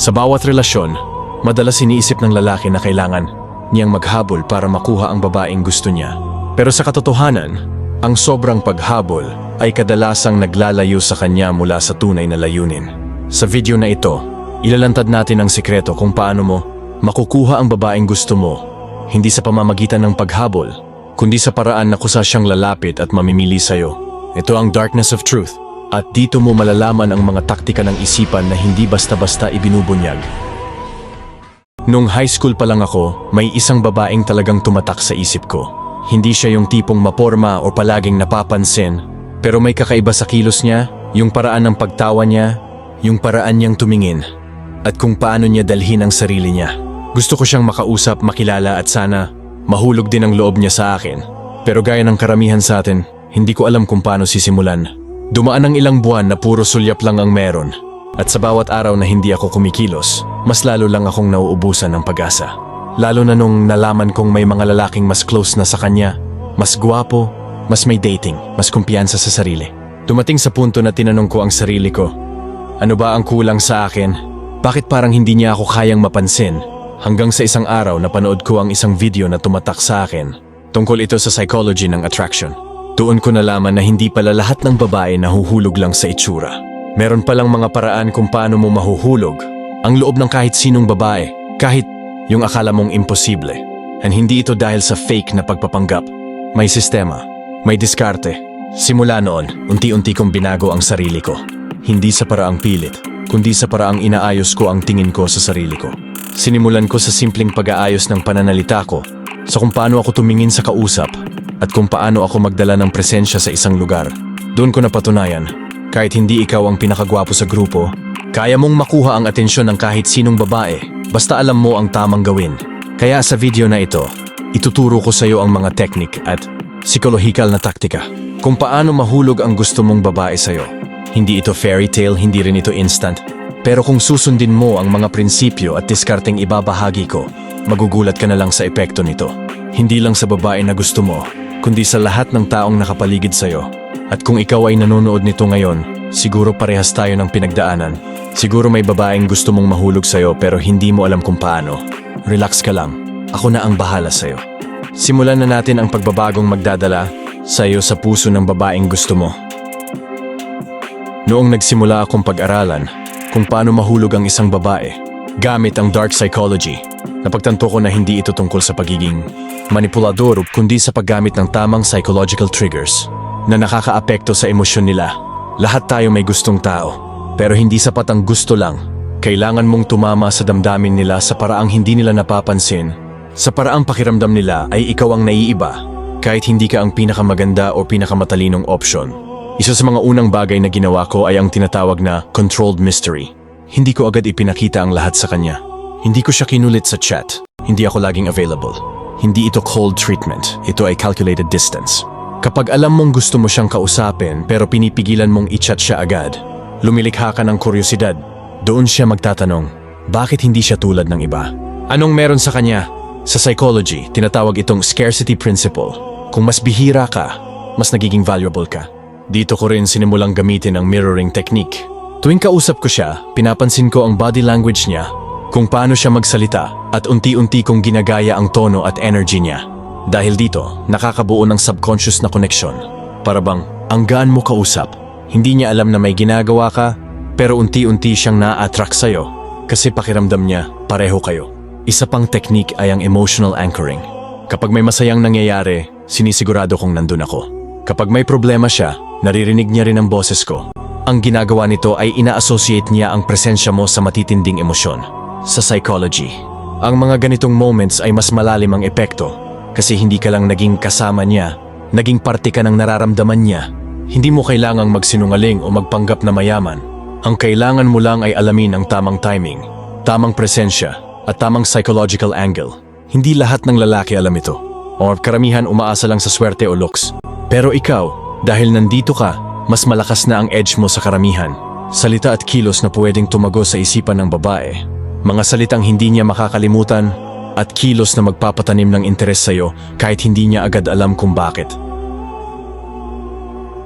Sa bawat relasyon, madalas iniisip ng lalaki na kailangan niyang maghabol para makuha ang babaeng gusto niya. Pero sa katotohanan, ang sobrang paghabol ay kadalasang naglalayo sa kanya mula sa tunay na layunin. Sa video na ito, ilalantad natin ang sikreto kung paano mo makukuha ang babaeng gusto mo, hindi sa pamamagitan ng paghabol, kundi sa paraan na kusa siyang lalapit at mamimili sa'yo. Ito ang darkness of truth. At dito mo malalaman ang mga taktika ng isipan na hindi basta-basta ibinubunyag. Nung high school pa lang ako, may isang babaeng talagang tumatak sa isip ko. Hindi siya yung tipong maporma o palaging napapansin, pero may kakaiba sa kilos niya, yung paraan ng pagtawa niya, yung paraan niyang tumingin, at kung paano niya dalhin ang sarili niya. Gusto ko siyang makausap, makilala at sana mahulog din ang loob niya sa akin. Pero gaya ng karamihan sa atin, hindi ko alam kung paano sisimulan. Dumaan ang ilang buwan na puro sulyap lang ang meron. At sa bawat araw na hindi ako kumikilos, mas lalo lang akong nauubusan ng pag-asa. Lalo na nung nalaman kong may mga lalaking mas close na sa kanya, mas guwapo, mas may dating, mas kumpiyansa sa sarili. Dumating sa punto na tinanong ko ang sarili ko, ano ba ang kulang sa akin? Bakit parang hindi niya ako kayang mapansin? Hanggang sa isang araw napanood ko ang isang video na tumatak sa akin. Tungkol ito sa psychology ng attraction. Doon ko nalaman na hindi pala lahat ng babae nahuhulog lang sa itsura. Meron palang mga paraan kung paano mo mahuhulog ang loob ng kahit sinong babae, kahit yung akala mong imposible. And hindi ito dahil sa fake na pagpapanggap. May sistema, may diskarte. Simula noon, unti-unti kong binago ang sarili ko. Hindi sa paraang pilit, kundi sa paraang inaayos ko ang tingin ko sa sarili ko. Sinimulan ko sa simpleng pag-aayos ng pananalita ko, sa kung paano ako tumingin sa kausap, at kung paano ako magdala ng presensya sa isang lugar. Doon ko napatunayan, kahit hindi ikaw ang pinakagwapo sa grupo, kaya mong makuha ang atensyon ng kahit sinong babae, basta alam mo ang tamang gawin. Kaya sa video na ito, ituturo ko sa iyo ang mga teknik at psikolohikal na taktika kung paano mahulog ang gusto mong babae sa iyo. Hindi ito fairy tale, hindi rin ito instant. Pero kung susundin mo ang mga prinsipyo at diskarteng ibabahagi ko, magugulat ka na lang sa epekto nito. Hindi lang sa babae na gusto mo, kundi sa lahat ng taong nakapaligid sa'yo. At kung ikaw ay nanonood nito ngayon, siguro parehas tayo ng pinagdaanan. Siguro may babaeng gusto mong mahulog sa'yo pero hindi mo alam kung paano. Relax ka lang. Ako na ang bahala sa'yo. Simulan na natin ang pagbabagong magdadala sa'yo sa puso ng babaeng gusto mo. Noong nagsimula akong pag-aralan kung paano mahulog ang isang babae, gamit ang dark psychology, napagtanto ko na hindi ito tungkol sa pagiging manipulador kundi sa paggamit ng tamang psychological triggers na nakakaapekto sa emosyon nila. Lahat tayo may gustong tao, pero hindi sapat ang gusto lang. Kailangan mong tumama sa damdamin nila sa paraang hindi nila napapansin. Sa paraang pakiramdam nila ay ikaw ang naiiba, kahit hindi ka ang pinakamaganda o pinakamatalinong option. Isa sa mga unang bagay na ginawa ko ay ang tinatawag na controlled mystery. Hindi ko agad ipinakita ang lahat sa kanya. Hindi ko siya kinulit sa chat. Hindi ako laging available. Hindi ito cold treatment. Ito ay calculated distance. Kapag alam mong gusto mo siyang kausapin pero pinipigilan mong i-chat siya agad, lumilikha ka ng kuryosidad. Doon siya magtatanong, bakit hindi siya tulad ng iba? Anong meron sa kanya? Sa psychology, tinatawag itong scarcity principle. Kung mas bihira ka, mas nagiging valuable ka. Dito ko rin sinimulang gamitin ang mirroring technique. Tuwing kausap ko siya, pinapansin ko ang body language niya, kung paano siya magsalita at unti-unti kong ginagaya ang tono at energy niya. Dahil dito, nakakabuo ng subconscious na connection. Para bang, ang gaan mo kausap, hindi niya alam na may ginagawa ka, pero unti-unti siyang na-attract sa'yo kasi pakiramdam niya, pareho kayo. Isa pang technique ay ang emotional anchoring. Kapag may masayang nangyayari, sinisigurado kong nandun ako. Kapag may problema siya, naririnig niya rin ang boses ko. Ang ginagawa nito ay ina-associate niya ang presensya mo sa matitinding emosyon. Sa psychology, ang mga ganitong moments ay mas malalim ang epekto kasi hindi ka lang naging kasama niya, naging parte ka ng nararamdaman niya. Hindi mo kailangang magsinungaling o magpanggap na mayaman. Ang kailangan mo lang ay alamin ang tamang timing, tamang presensya, at tamang psychological angle. Hindi lahat ng lalaki alam ito. O karamihan umaasa lang sa swerte o looks. Pero ikaw, dahil nandito ka, mas malakas na ang edge mo sa karamihan. Salita at kilos na pwedeng tumago sa isipan ng babae. Mga salitang hindi niya makakalimutan at kilos na magpapatanim ng interes sa'yo kahit hindi niya agad alam kung bakit.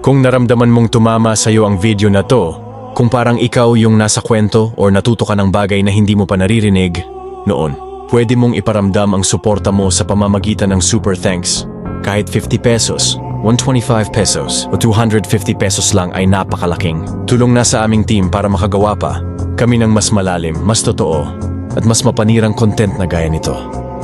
Kung naramdaman mong tumama sa'yo ang video na to, Kung parang ikaw yung nasa kwento or natuto ka ng bagay na hindi mo pa naririnig, noon, pwede mong iparamdam ang suporta mo sa pamamagitan ng super thanks. Kahit 50 pesos, 125 pesos o 250 pesos lang ay napakalaking. Tulong na sa aming team para makagawa pa. Kami ng mas malalim, mas totoo, at mas mapanirang content na gaya nito.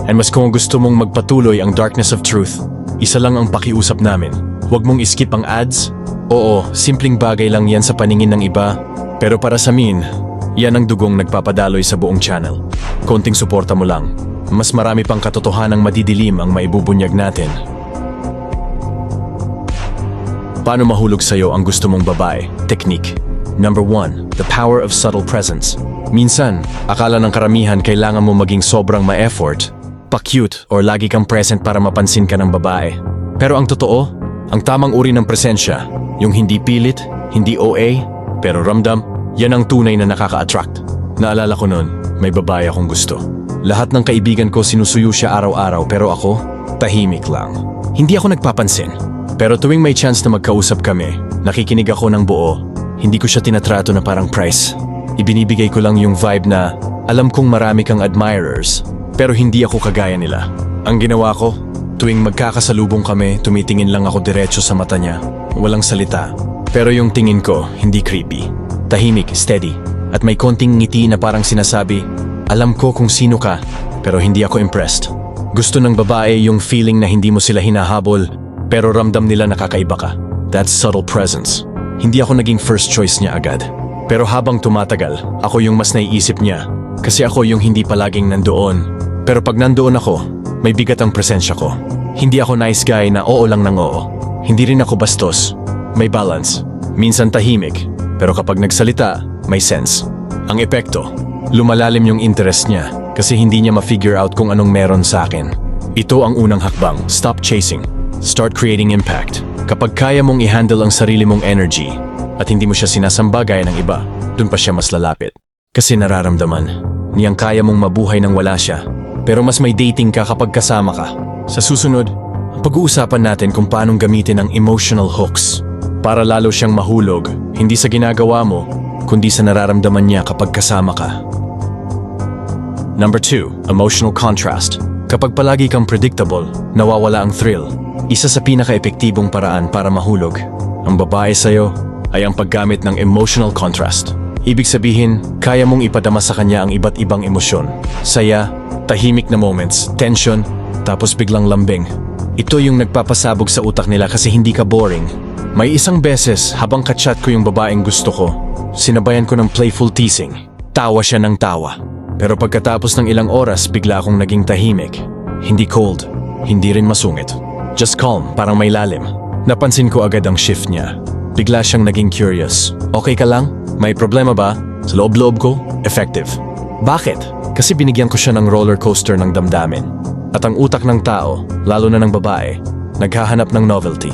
And mas kung gusto mong magpatuloy ang Darkness of Truth, isa lang ang pakiusap namin. Huwag mong iskip ang ads. Oo, simpleng bagay lang yan sa paningin ng iba. Pero para sa min, yan ang dugong nagpapadaloy sa buong channel. Konting suporta mo lang. Mas marami pang katotohanang madidilim ang maibubunyag natin. Paano mahulog sa'yo ang gusto mong babae? Technique. Number 1. The power of subtle presence. Minsan, akala ng karamihan kailangan mo maging sobrang ma-effort, pa-cute or lagi kang present para mapansin ka ng babae. Pero ang totoo, ang tamang uri ng presensya, yung hindi pilit, hindi OA, pero ramdam, yan ang tunay na nakaka-attract. Naalala ko noon, may babae akong gusto. Lahat ng kaibigan ko sinusuyo siya araw-araw pero ako, tahimik lang. Hindi ako nagpapansin. Pero tuwing may chance na magkausap kami, nakikinig ako ng buo. Hindi ko siya tinatrato na parang price. Ibinibigay ko lang yung vibe na alam kong marami kang admirers, pero hindi ako kagaya nila. Ang ginawa ko, tuwing magkakasalubong kami, tumitingin lang ako diretso sa mata niya. Walang salita. Pero yung tingin ko, hindi creepy. Tahimik, steady, at may konting ngiti na parang sinasabi, alam ko kung sino ka, pero hindi ako impressed. Gusto ng babae yung feeling na hindi mo sila hinahabol, pero ramdam nila nakakaiba ka. That's subtle presence. Hindi ako naging first choice niya agad. Pero habang tumatagal, ako yung mas naiisip niya. Kasi ako yung hindi palaging nandoon. Pero pag nandoon ako, may bigat ang presensya ko. Hindi ako nice guy na oo lang ng oo. Hindi rin ako bastos. May balance. Minsan tahimik. Pero kapag nagsalita, may sense. Ang epekto, lumalalim yung interest niya kasi hindi niya ma-figure out kung anong meron sa akin. Ito ang unang hakbang, stop chasing. Start creating impact. Kapag kaya mong i-handle ang sarili mong energy at hindi mo siya sinasamba gaya ng iba, dun pa siya mas lalapit. Kasi nararamdaman, niyang kaya mong mabuhay nang wala siya. Pero mas may dating ka kapag kasama ka. Sa susunod, pag-uusapan natin kung paanong gamitin ang emotional hooks para lalo siyang mahulog, hindi sa ginagawa mo, kundi sa nararamdaman niya kapag kasama ka. Number 2. Emotional contrast. Kapag palagi kang predictable, nawawala ang thrill. Isa sa pinaka-epektibong paraan para mahulog. Ang babae sa'yo ay ang paggamit ng emotional contrast. Ibig sabihin, kaya mong ipadama sa kanya ang iba't ibang emosyon. Saya, tahimik na moments, tension, tapos biglang lambing. Ito yung nagpapasabog sa utak nila kasi hindi ka boring. May isang beses habang kachat ko yung babaeng gusto ko, sinabayan ko ng playful teasing. Tawa siya ng tawa. Pero pagkatapos ng ilang oras, bigla akong naging tahimik. Hindi cold, hindi rin masungit. Just calm, parang may lalim. Napansin ko agad ang shift niya. Bigla siyang naging curious. Okay ka lang? May problema ba? Sa loob-loob ko, effective. Bakit? Kasi binigyan ko siya ng roller coaster ng damdamin. At ang utak ng tao, lalo na ng babae, naghahanap ng novelty,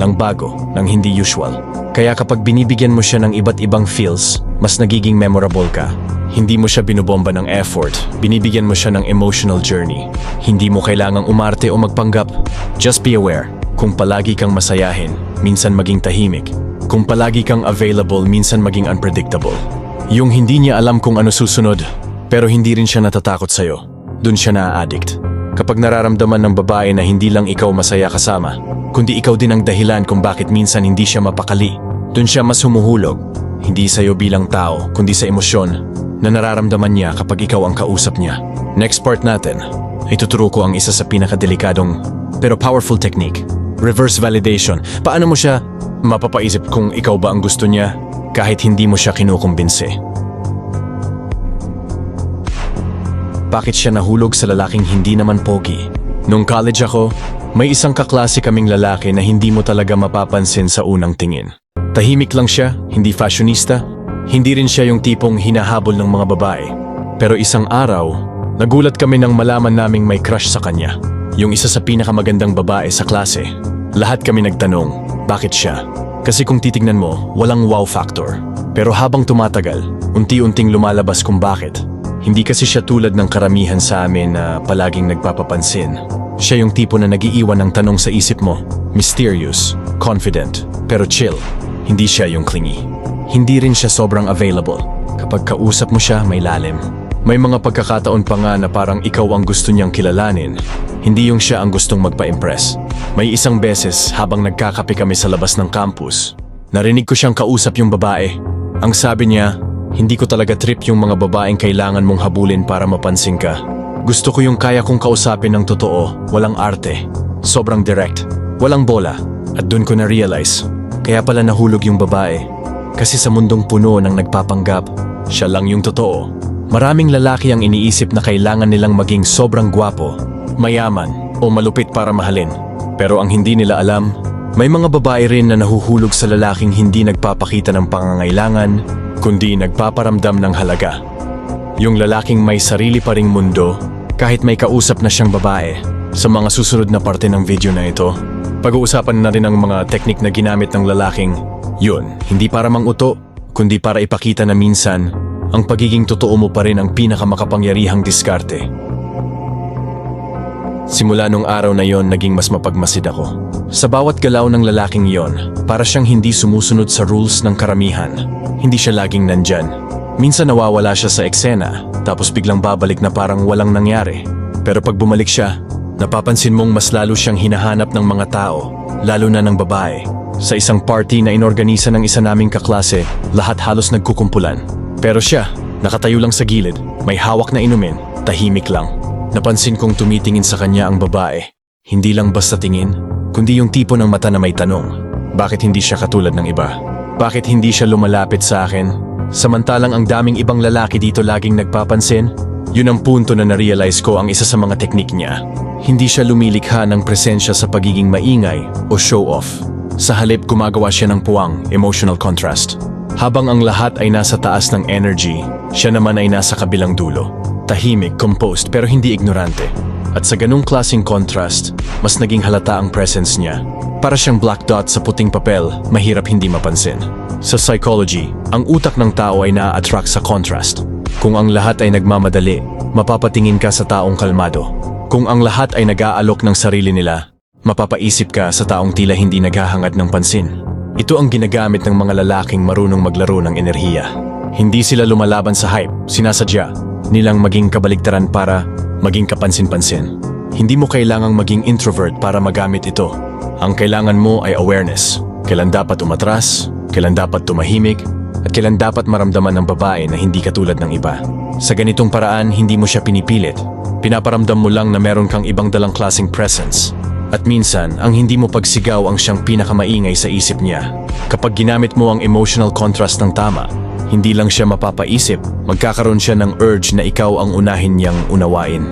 ng bago, ng hindi usual. Kaya kapag binibigyan mo siya ng iba't ibang feels, mas nagiging memorable ka. Hindi mo siya binubomba ng effort, binibigyan mo siya ng emotional journey. Hindi mo kailangang umarte o magpanggap. Just be aware, kung palagi kang masayahin, minsan maging tahimik. Kung palagi kang available, minsan maging unpredictable. Yung hindi niya alam kung ano susunod, pero hindi rin siya natatakot sa'yo. Dun siya na-addict. Kapag nararamdaman ng babae na hindi lang ikaw masaya kasama, kundi ikaw din ang dahilan kung bakit minsan hindi siya mapakali, dun siya mas humuhulog. Hindi sa'yo bilang tao, kundi sa emosyon na nararamdaman niya kapag ikaw ang kausap niya. Next part natin, ay tuturo ko ang isa sa pinakadelikadong pero powerful technique. Reverse validation. Paano mo siya mapapaisip kung ikaw ba ang gusto niya kahit hindi mo siya kinukumbinse? Bakit siya nahulog sa lalaking hindi naman pogi? Nung college ako, may isang kaklase kaming lalaki na hindi mo talaga mapapansin sa unang tingin. Tahimik lang siya, hindi fashionista, hindi rin siya yung tipong hinahabol ng mga babae. Pero isang araw, nagulat kami nang malaman naming may crush sa kanya. Yung isa sa pinakamagandang babae sa klase. Lahat kami nagtanong, bakit siya? Kasi kung titignan mo, walang wow factor. Pero habang tumatagal, unti-unting lumalabas kung bakit. Hindi kasi siya tulad ng karamihan sa amin na palaging nagpapapansin. Siya yung tipo na nagiiwan ng tanong sa isip mo. Mysterious, confident, pero chill. Hindi siya yung clingy. Hindi rin siya sobrang available. Kapag kausap mo siya, may lalim. May mga pagkakataon pa nga na parang ikaw ang gusto niyang kilalanin, hindi yung siya ang gustong magpa-impress. May isang beses habang nagkakape kami sa labas ng campus, narinig ko siyang kausap yung babae. Ang sabi niya, hindi ko talaga trip yung mga babaeng kailangan mong habulin para mapansin ka. Gusto ko yung kaya kong kausapin ng totoo, walang arte. Sobrang direct, walang bola. At dun ko na-realize, kaya pala nahulog yung babae. Kasi sa mundong puno ng nagpapanggap, siya lang yung totoo. Maraming lalaki ang iniisip na kailangan nilang maging sobrang gwapo, mayaman, o malupit para mahalin. Pero ang hindi nila alam, may mga babae rin na nahuhulog sa lalaking hindi nagpapakita ng pangangailangan, kundi nagpaparamdam ng halaga. Yung lalaking may sarili pa ring mundo, kahit may kausap na siyang babae. Sa mga susunod na parte ng video na ito, pag-uusapan na rin ang mga teknik na ginamit ng lalaking, yun, hindi para manguto, kundi para ipakita na minsan, ang pagiging totoo mo pa rin ang pinakamakapangyarihang diskarte. Simula nung araw na yon naging mas mapagmasid ako. Sa bawat galaw ng lalaking yon, para siyang hindi sumusunod sa rules ng karamihan. Hindi siya laging nandyan. Minsan nawawala siya sa eksena, tapos biglang babalik na parang walang nangyari. Pero pag bumalik siya, napapansin mong mas lalo siyang hinahanap ng mga tao, lalo na ng babae. Sa isang party na inorganisa ng isa naming kaklase, lahat halos nagkukumpulan. Pero siya, nakatayo lang sa gilid, may hawak na inumin, tahimik lang. Napansin kong tumitingin sa kanya ang babae. Hindi lang basta tingin, kundi yung tipo ng mata na may tanong. Bakit hindi siya katulad ng iba? Bakit hindi siya lumalapit sa akin? Samantalang ang daming ibang lalaki dito laging nagpapansin? Yun ang punto na na-realize ko ang isa sa mga teknik niya. Hindi siya lumilikha ng presensya sa pagiging maingay o show-off. Sa halip gumagawa siya ng puwang, emotional contrast. Habang ang lahat ay nasa taas ng energy, siya naman ay nasa kabilang dulo. Tahimik, composed pero hindi ignorante. At sa ganung klaseng contrast, mas naging halata ang presence niya. Para siyang black dot sa puting papel, mahirap hindi mapansin. Sa psychology, ang utak ng tao ay na-attract sa contrast. Kung ang lahat ay nagmamadali, mapapatingin ka sa taong kalmado. Kung ang lahat ay nag-aalok ng sarili nila, mapapaisip ka sa taong tila hindi naghahangad ng pansin. Ito ang ginagamit ng mga lalaking marunong maglaro ng enerhiya. Hindi sila lumalaban sa hype, sinasadya nilang maging kabaligtaran para maging kapansin-pansin. Hindi mo kailangang maging introvert para magamit ito. Ang kailangan mo ay awareness. Kailan dapat umatras, kailan dapat tumahimik, at kailan dapat maramdaman ng babae na hindi katulad ng iba. Sa ganitong paraan, hindi mo siya pinipilit. Pinaparamdam mo lang na meron kang ibang dalang klaseng presence. At minsan, ang hindi mo pagsigaw ang siyang pinakamaingay sa isip niya. Kapag ginamit mo ang emotional contrast ng tama, hindi lang siya mapapaisip, magkakaroon siya ng urge na ikaw ang unahin niyang unawain.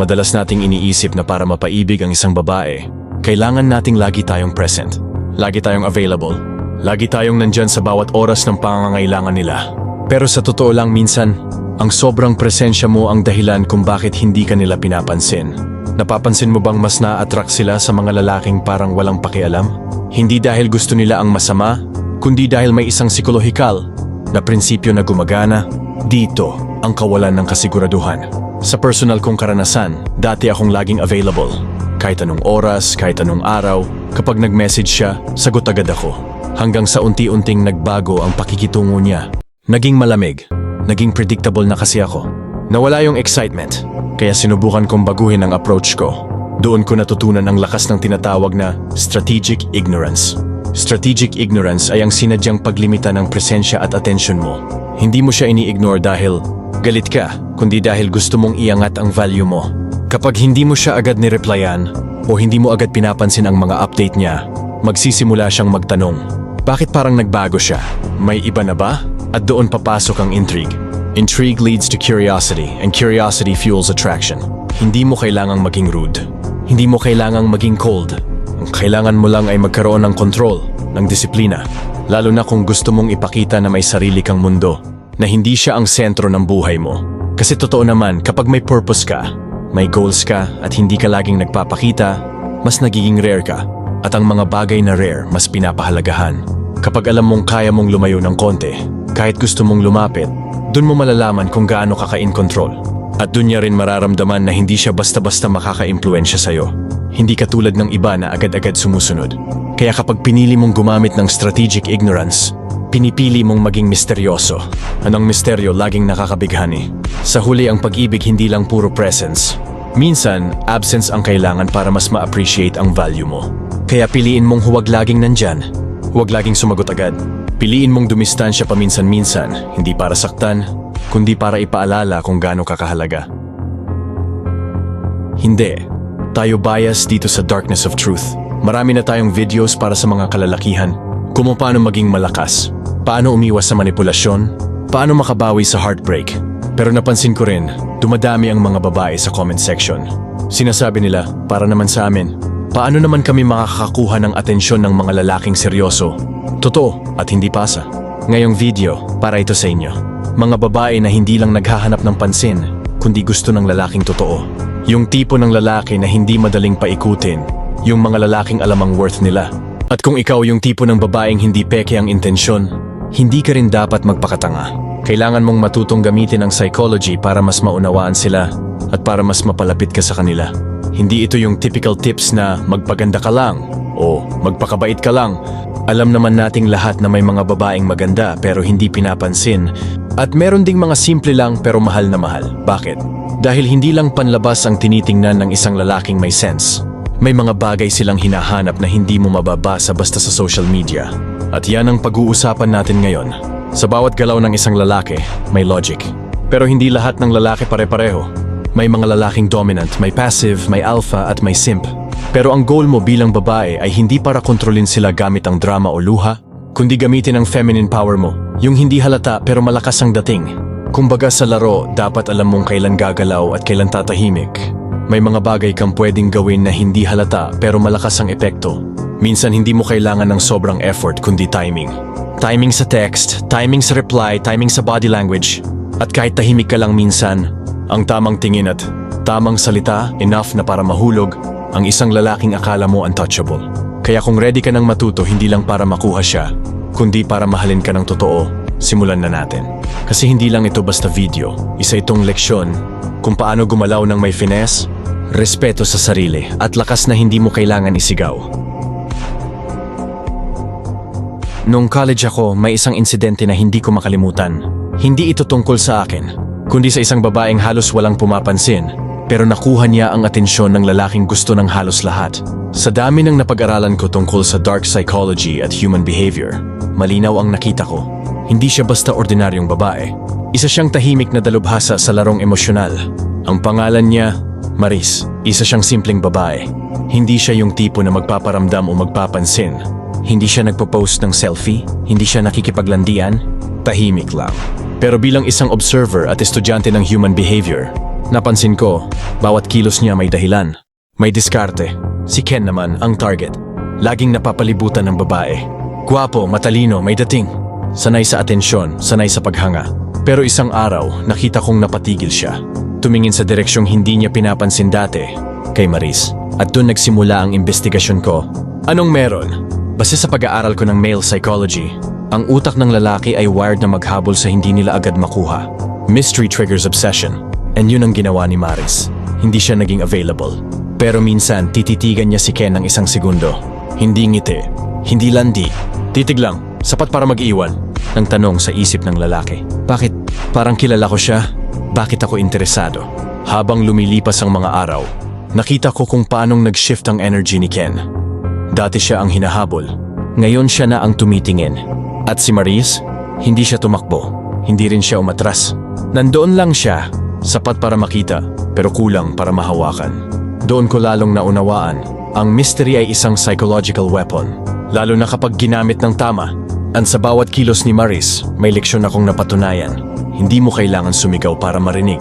Madalas nating iniisip na para mapaibig ang isang babae, kailangan nating lagi tayong present, lagi tayong available, lagi tayong nandyan sa bawat oras ng pangangailangan nila. Pero sa totoo lang minsan, ang sobrang presensya mo ang dahilan kung bakit hindi ka nila pinapansin. Napapansin mo bang mas na-attract sila sa mga lalaking parang walang pakialam? Hindi dahil gusto nila ang masama, kundi dahil may isang psikolohikal na prinsipyo na gumagana, dito ang kawalan ng kasiguraduhan. Sa personal kong karanasan, dati akong laging available. Kahit anong oras, kahit anong araw, kapag nag-message siya, sagot agad ako. Hanggang sa unti-unting nagbago ang pakikitungo niya. Naging malamig, naging predictable na kasi ako. Nawala yung excitement, kaya sinubukan kong baguhin ang approach ko. Doon ko natutunan ang lakas ng tinatawag na strategic ignorance. Strategic ignorance ay ang sinadyang paglimita ng presensya at attention mo. Hindi mo siya ini-ignore dahil galit ka, kundi dahil gusto mong iangat ang value mo. Kapag hindi mo siya agad nireplyan o hindi mo agad pinapansin ang mga update niya, magsisimula siyang magtanong, bakit parang nagbago siya? May iba na ba? At doon papasok ang intrigue. Intrigue leads to curiosity and curiosity fuels attraction. Hindi mo kailangang maging rude. Hindi mo kailangang maging cold. Ang kailangan mo lang ay magkaroon ng control, ng disiplina. Lalo na kung gusto mong ipakita na may sarili kang mundo, na hindi siya ang sentro ng buhay mo. Kasi totoo naman, kapag may purpose ka, may goals ka at hindi ka laging nagpapakita, mas nagiging rare ka. At ang mga bagay na rare, mas pinapahalagahan. Kapag alam mong kaya mong lumayo ng konti, kahit gusto mong lumapit, dun mo malalaman kung gaano ka ka-in control. At dun niya rin mararamdaman na hindi siya basta-basta makaka-impluensya sa'yo. hindi katulad ng iba na agad-agad sumusunod. Kaya kapag pinili mong gumamit ng strategic ignorance, pinipili mong maging misteryoso. Anong misteryo laging nakakabighani? Sa huli ang pag-ibig hindi lang puro presence. Minsan, absence ang kailangan para mas ma-appreciate ang value mo. Kaya piliin mong huwag laging nandyan. Huwag laging sumagot agad. Piliin mong dumistansya paminsan-minsan, hindi para saktan, kundi para ipaalala kung gaano kakahalaga. Hindi. Tayo bias dito sa darkness of truth. Marami na tayong videos para sa mga kalalakihan. Kung paano maging malakas, paano umiwas sa manipulasyon, paano makabawi sa heartbreak. Pero napansin ko rin, dumadami ang mga babae sa comment section. Sinasabi nila, para naman sa amin, paano naman kami makakakuha ng atensyon ng mga lalaking seryoso? Totoo at hindi pasa. Ngayong video, para ito sa inyo. Mga babae na hindi lang naghahanap ng pansin, kundi gusto ng lalaking totoo. Yung tipo ng lalaki na hindi madaling paikutin, yung mga lalaking alam ang worth nila. At kung ikaw yung tipo ng babaeng hindi peke ang intensyon, hindi ka rin dapat magpakatanga. Kailangan mong matutong gamitin ang psychology para mas maunawaan sila at para mas mapalapit ka sa kanila. Hindi ito yung typical tips na magpaganda ka lang o magpakabait ka lang. Alam naman nating lahat na may mga babaeng maganda pero hindi pinapansin at meron ding mga simple lang pero mahal na mahal. Bakit? Dahil hindi lang panlabas ang tinitingnan ng isang lalaking may sense. May mga bagay silang hinahanap na hindi mo mababasa basta sa social media. At yan ang pag-uusapan natin ngayon. Sa bawat galaw ng isang lalaki, may logic. Pero hindi lahat ng lalaki pare-pareho. May mga lalaking dominant, may passive, may alpha at may simp. Pero ang goal mo bilang babae ay hindi para kontrolin sila gamit ang drama o luha, kundi gamitin ang feminine power mo. Yung hindi halata pero malakas ang dating. Kumbaga sa laro, dapat alam mong kailan gagalaw at kailan tatahimik. May mga bagay kang pwedeng gawin na hindi halata pero malakas ang epekto. Minsan hindi mo kailangan ng sobrang effort kundi timing. Timing sa text, timing sa reply, timing sa body language. At kahit tahimik ka lang minsan, ang tamang tingin at tamang salita enough na para mahulog ang isang lalaking akala mo untouchable. Kaya kung ready ka ng matuto hindi lang para makuha siya, kundi para mahalin ka ng totoo, simulan na natin. Kasi hindi lang ito basta video, isa itong leksyon kung paano gumalaw ng may finesse, respeto sa sarili at lakas na hindi mo kailangan isigaw. Nung college ako, may isang insidente na hindi ko makalimutan. Hindi ito tungkol sa akin, kundi sa isang babaeng halos walang pumapansin, pero nakuha niya ang atensyon ng lalaking gusto ng halos lahat. Sa dami ng napag-aralan ko tungkol sa dark psychology at human behavior, malinaw ang nakita ko. Hindi siya basta ordinaryong babae. Isa siyang tahimik na dalubhasa sa larong emosyonal. Ang pangalan niya, Maris. Isa siyang simpleng babae. Hindi siya yung tipo na magpaparamdam o magpapansin. Hindi siya nagpo-post ng selfie, hindi siya nakikipaglandian, tahimik lang. Pero bilang isang observer at estudyante ng human behavior, napansin ko, bawat kilos niya may dahilan. May diskarte. Si Ken naman ang target. Laging napapalibutan ng babae. Guwapo, matalino, may dating. Sanay sa atensyon, sanay sa paghanga. Pero isang araw, nakita kong napatigil siya. Tumingin sa direksyong hindi niya pinapansin dati, kay Maris. At doon nagsimula ang investigasyon ko. Anong meron? Base sa pag-aaral ko ng male psychology, ang utak ng lalaki ay wired na maghabol sa hindi nila agad makuha. Mystery triggers obsession. And yun ang ginawa ni Maris. Hindi siya naging available. Pero minsan, tititigan niya si Ken ng isang segundo. Hindi ngiti. Hindi landi. Titig lang. Sapat para mag-iwan. Ang tanong sa isip ng lalaki. Bakit? Parang kilala ko siya. Bakit ako interesado? Habang lumilipas ang mga araw, nakita ko kung paanong nag-shift ang energy ni Ken. Dati siya ang hinahabol. Ngayon siya na ang tumitingin. At si Maris, hindi siya tumakbo. Hindi rin siya umatras. Nandoon lang siya, sapat para makita, pero kulang para mahawakan. Doon ko lalong naunawaan, ang mystery ay isang psychological weapon. Lalo na kapag ginamit ng tama. At sa bawat kilos ni Maris, may leksyon akong napatunayan. Hindi mo kailangan sumigaw para marinig.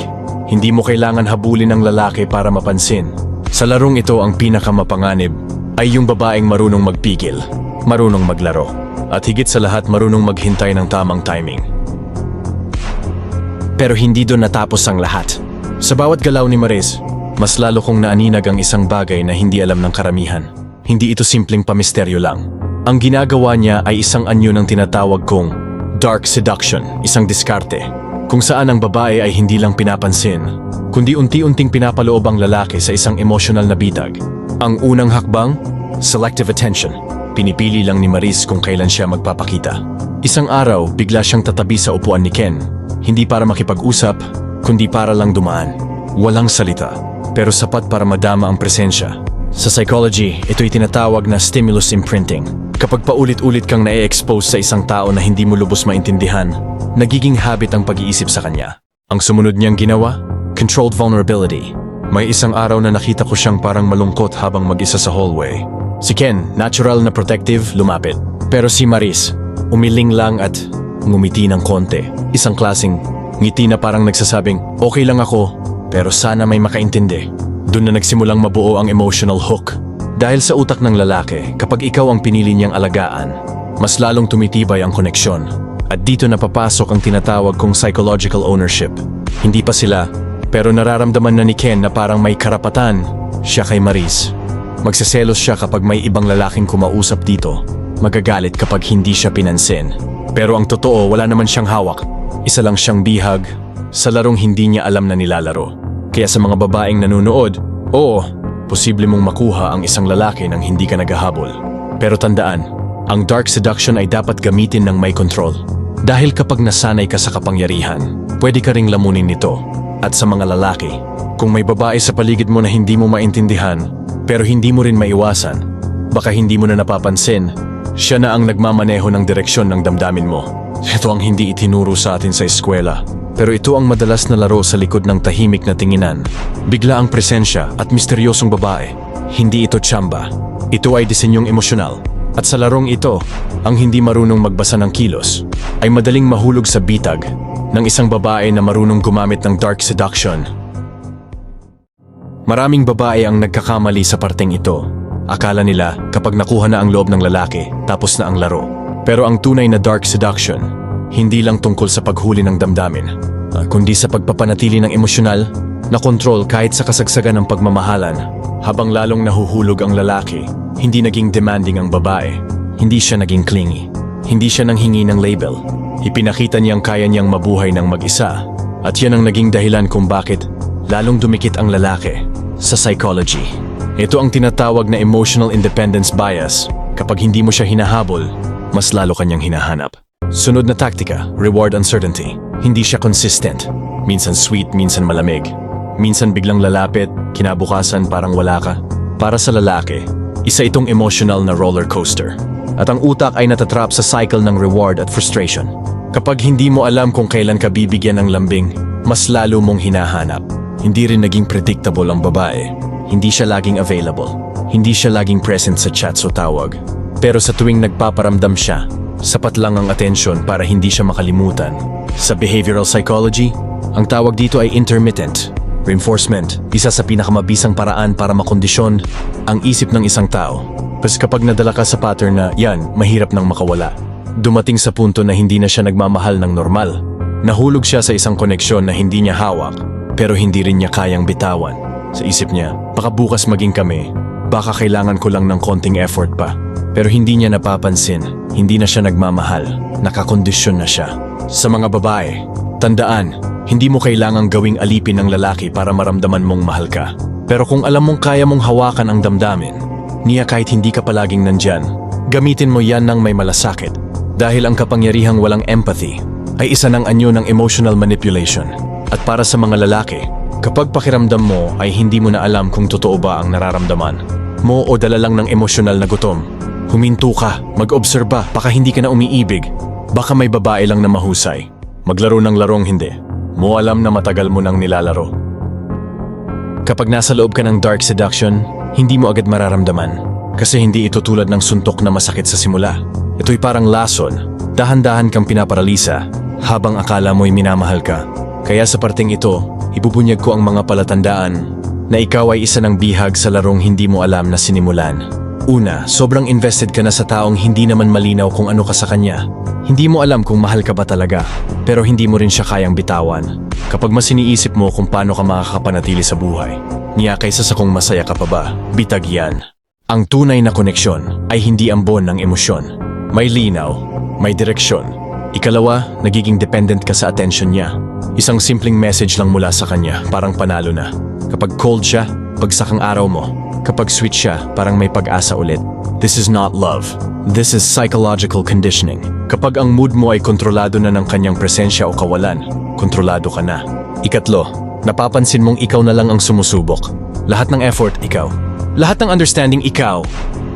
Hindi mo kailangan habulin ng lalaki para mapansin. Sa larong ito ang pinakamapanganib ay yung babaeng marunong magpigil, marunong maglaro, at higit sa lahat marunong maghintay ng tamang timing. Pero hindi doon natapos ang lahat. Sa bawat galaw ni Maris, mas lalo kong naaninag ang isang bagay na hindi alam ng karamihan. Hindi ito simpleng pamisteryo lang. Ang ginagawa niya ay isang anyo ng tinatawag kong dark seduction, isang diskarte, kung saan ang babae ay hindi lang pinapansin, kundi unti-unting pinapaloob ang lalaki sa isang emotional na bitag. Ang unang hakbang, selective attention. Pinipili lang ni Maris kung kailan siya magpapakita. Isang araw, bigla siyang tatabi sa upuan ni Ken. Hindi para makipag-usap, kundi para lang dumaan. Walang salita, pero sapat para madama ang presensya. Sa psychology, ito'y tinatawag na stimulus imprinting. Kapag paulit-ulit kang na-expose sa isang tao na hindi mo lubos maintindihan, nagiging habit ang pag-iisip sa kanya. Ang sumunod niyang ginawa, controlled vulnerability. May isang araw na nakita ko siyang parang malungkot habang mag-isa sa hallway. Si Ken, natural na protective, lumapit. Pero si Maris, umiling lang at ngumiti ng konti. Isang klasing ngiti na parang nagsasabing, okay lang ako, pero sana may makaintindi. Doon na nagsimulang mabuo ang emotional hook. Dahil sa utak ng lalaki, kapag ikaw ang pinili niyang alagaan, mas lalong tumitibay ang koneksyon. At dito na papasok ang tinatawag kong psychological ownership. Hindi pa sila, pero nararamdaman na ni Ken na parang may karapatan siya kay Maris. Magseselos siya kapag may ibang lalaking kumausap dito. Magagalit kapag hindi siya pinansin. Pero ang totoo, wala naman siyang hawak. Isa lang siyang bihag sa larong hindi niya alam na nilalaro. Kaya sa mga babaeng nanunood, oo, posible mong makuha ang isang lalaki nang hindi ka naghahabol. Pero tandaan, ang dark seduction ay dapat gamitin ng may control. Dahil kapag nasanay ka sa kapangyarihan, pwede ka ring lamunin nito. At sa mga lalaki, kung may babae sa paligid mo na hindi mo maintindihan, pero hindi mo rin maiwasan, baka hindi mo na napapansin, siya na ang nagmamaneho ng direksyon ng damdamin mo. Ito ang hindi itinuro sa atin sa eskwela. Pero ito ang madalas na laro sa likod ng tahimik na tinginan. Bigla ang presensya at misteryosong babae. Hindi ito tsamba. Ito ay disenyong emosyonal. At sa larong ito, ang hindi marunong magbasa ng kilos ay madaling mahulog sa bitag ng isang babae na marunong gumamit ng dark seduction. Maraming babae ang nagkakamali sa parteng ito. Akala nila kapag nakuha na ang loob ng lalaki, tapos na ang laro. Pero ang tunay na dark seduction, hindi lang tungkol sa paghuli ng damdamin, ah, kundi sa pagpapanatili ng emosyonal na kontrol kahit sa kasagsagan ng pagmamahalan. Habang lalong nahuhulog ang lalaki, hindi naging demanding ang babae. Hindi siya naging clingy. Hindi siya nang hingi ng label. Ipinakita niyang kaya niyang mabuhay ng mag-isa. At yan ang naging dahilan kung bakit lalong dumikit ang lalaki sa psychology. Ito ang tinatawag na emotional independence bias. Kapag hindi mo siya hinahabol, mas lalo kanyang hinahanap. Sunod na taktika, reward uncertainty. Hindi siya consistent. Minsan sweet, minsan malamig. Minsan biglang lalapit, kinabukasan parang wala ka. Para sa lalaki, isa itong emotional na roller coaster. At ang utak ay natatrap sa cycle ng reward at frustration. Kapag hindi mo alam kung kailan ka bibigyan ng lambing, mas lalo mong hinahanap. Hindi rin naging predictable ang babae. Hindi siya laging available. Hindi siya laging present sa chat o tawag. Pero sa tuwing nagpaparamdam siya, sapat lang ang atensyon para hindi siya makalimutan. Sa behavioral psychology, ang tawag dito ay intermittent reinforcement. Isa sa pinakamabisang paraan para makondisyon ang isip ng isang tao. Kasi kapag nadala ka sa pattern na yan, mahirap nang makawala. Dumating sa punto na hindi na siya nagmamahal ng normal. Nahulog siya sa isang koneksyon na hindi niya hawak, pero hindi rin niya kayang bitawan. Sa isip niya, baka bukas maging kami, baka kailangan ko lang ng konting effort pa. Pero hindi niya napapansin, hindi na siya nagmamahal, nakakondisyon na siya. Sa mga babae, tandaan, hindi mo kailangang gawing alipin ng lalaki para maramdaman mong mahal ka. Pero kung alam mong kaya mong hawakan ang damdamin, niya kahit hindi ka palaging nandyan, gamitin mo yan ng may malasakit. Dahil ang kapangyarihang walang empathy ay isa ng anyo ng emotional manipulation. At para sa mga lalaki, kapag pakiramdam mo ay hindi mo na alam kung totoo ba ang nararamdaman mo o dala lang ng emosyonal na gutom, huminto ka, mag-obserba, baka hindi ka na umiibig, baka may babae lang na mahusay. Maglaro ng larong hindi. Mo alam na matagal mo nang nilalaro. Kapag nasa loob ka ng dark seduction, hindi mo agad mararamdaman. Kasi hindi ito tulad ng suntok na masakit sa simula. Ito'y parang lason, dahan-dahan kang pinaparalisa habang akala mo'y minamahal ka. Kaya sa parting ito, ibubunyag ko ang mga palatandaan na ikaw ay isa ng bihag sa larong hindi mo alam na sinimulan. Una, sobrang invested ka na sa taong hindi naman malinaw kung ano ka sa kanya. Hindi mo alam kung mahal ka ba talaga, pero hindi mo rin siya kayang bitawan. Kapag mas iniisip mo kung paano ka makakapanatili sa buhay, niya kaysa sa kung masaya ka pa ba, bitag yan. Ang tunay na koneksyon ay hindi ambon ng emosyon. May linaw, may direksyon. Ikalawa, nagiging dependent ka sa attention niya. Isang simpleng message lang mula sa kanya, parang panalo na. Kapag cold siya, bagsak ang araw mo. Kapag sweet siya, parang may pag-asa ulit. This is not love. This is psychological conditioning. Kapag ang mood mo ay kontrolado na ng kanyang presensya o kawalan, kontrolado ka na. Ikatlo, napapansin mong ikaw na lang ang sumusubok. Lahat ng effort, ikaw. Lahat ng understanding, ikaw.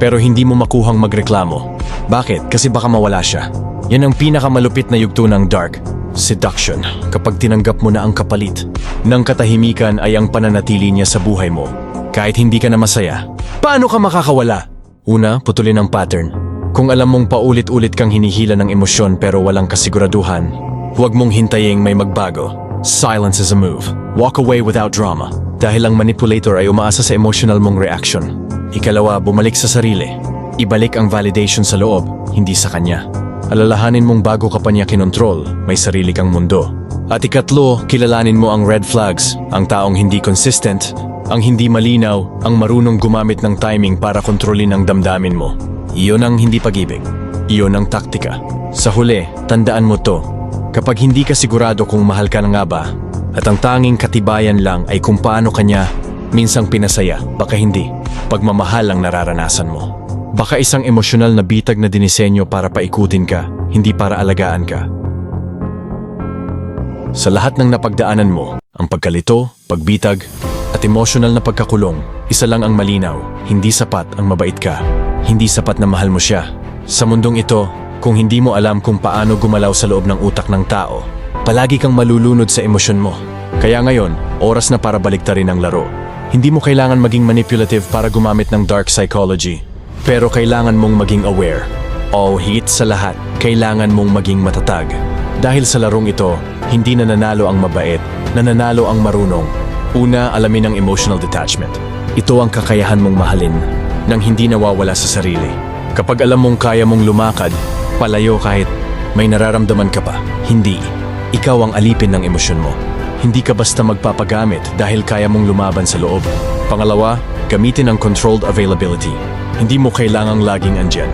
Pero hindi mo makuhang magreklamo. Bakit? Kasi baka mawala siya. Yan ang pinakamalupit na yugto ng dark. Seduction. Kapag tinanggap mo na ang kapalit. Ng katahimikan ay ang pananatili niya sa buhay mo. Kahit hindi ka na masaya. Paano ka makakawala? Una, putulin ang pattern. Kung alam mong paulit-ulit kang hinihila ng emosyon pero walang kasiguraduhan, huwag mong hintaying may magbago. Silence is a move. Walk away without drama. Dahil ang manipulator ay umaasa sa emotional mong reaction. Ikalawa, bumalik sa sarili. Ibalik ang validation sa loob, hindi sa kanya. Alalahanin mong bago ka pa niya kinontrol, may sarili kang mundo. At ikatlo, kilalanin mo ang red flags, ang taong hindi consistent, ang hindi malinaw, ang marunong gumamit ng timing para kontrolin ang damdamin mo. Iyon ang hindi pag-ibig. Iyon ang taktika. Sa huli, tandaan mo to. Kapag hindi ka sigurado kung mahal ka na nga ba, at ang tanging katibayan lang ay kung paano kanya minsang pinasaya, baka hindi, pagmamahal ang nararanasan mo. Baka isang emosyonal na bitag na dinisenyo para paikutin ka, hindi para alagaan ka. Sa lahat ng napagdaanan mo, ang pagkalito, pagbitag, at emosyonal na pagkakulong, isa lang ang malinaw, hindi sapat ang mabait ka. Hindi sapat na mahal mo siya. Sa mundong ito, kung hindi mo alam kung paano gumalaw sa loob ng utak ng tao, palagi kang malulunod sa emosyon mo. Kaya ngayon, oras na para baliktarin ang laro. Hindi mo kailangan maging manipulative para gumamit ng dark psychology. Pero kailangan mong maging aware. O higit sa lahat, kailangan mong maging matatag. Dahil sa larong ito, hindi nananalo ang mabait, nananalo ang marunong. Una, alamin ang emotional detachment. Ito ang kakayahan mong mahalin nang hindi nawawala sa sarili. Kapag alam mong kaya mong lumakad, palayo kahit may nararamdaman ka pa, hindi. Ikaw ang alipin ng emosyon mo. Hindi ka basta magpapagamit dahil kaya mong lumaban sa loob. Pangalawa, gamitin ang controlled availability. Hindi mo kailangang laging andyan.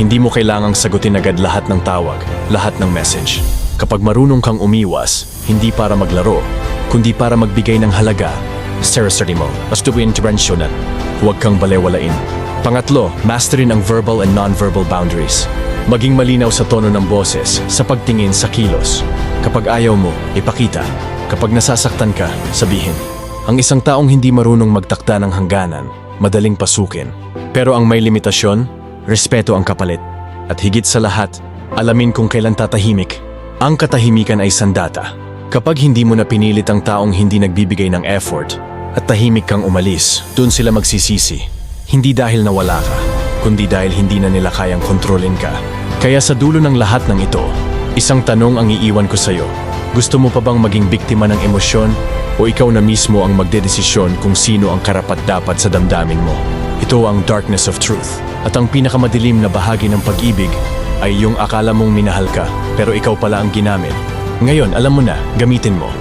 Hindi mo kailangang sagutin agad lahat ng tawag, lahat ng message. Kapag marunong kang umiwas, hindi para maglaro, kundi para magbigay ng halaga, seriously mo, basta intervensyonan. Huwag kang balewalain. Pangatlo, masterin ang verbal and non-verbal boundaries. Maging malinaw sa tono ng boses, sa pagtingin sa kilos. Kapag ayaw mo, ipakita. Kapag nasasaktan ka, sabihin. Ang isang taong hindi marunong magtakda ng hangganan, madaling pasukin. Pero ang may limitasyon, respeto ang kapalit. At higit sa lahat, alamin kung kailan tatahimik. Ang katahimikan ay sandata. Kapag hindi mo na pinilit ang taong hindi nagbibigay ng effort at tahimik kang umalis, dun sila magsisisi. Hindi dahil nawala ka, kundi dahil hindi na nila kayang kontrolin ka. Kaya sa dulo ng lahat ng ito, isang tanong ang iiwan ko sa'yo. Gusto mo pa bang maging biktima ng emosyon o ikaw na mismo ang magdedesisyon kung sino ang karapat-dapat sa damdamin mo? Ito ang darkness of truth. At ang pinakamadilim na bahagi ng pag-ibig ay yung akala mong minahal ka pero ikaw pala ang ginamit. Ngayon, alam mo na, gamitin mo.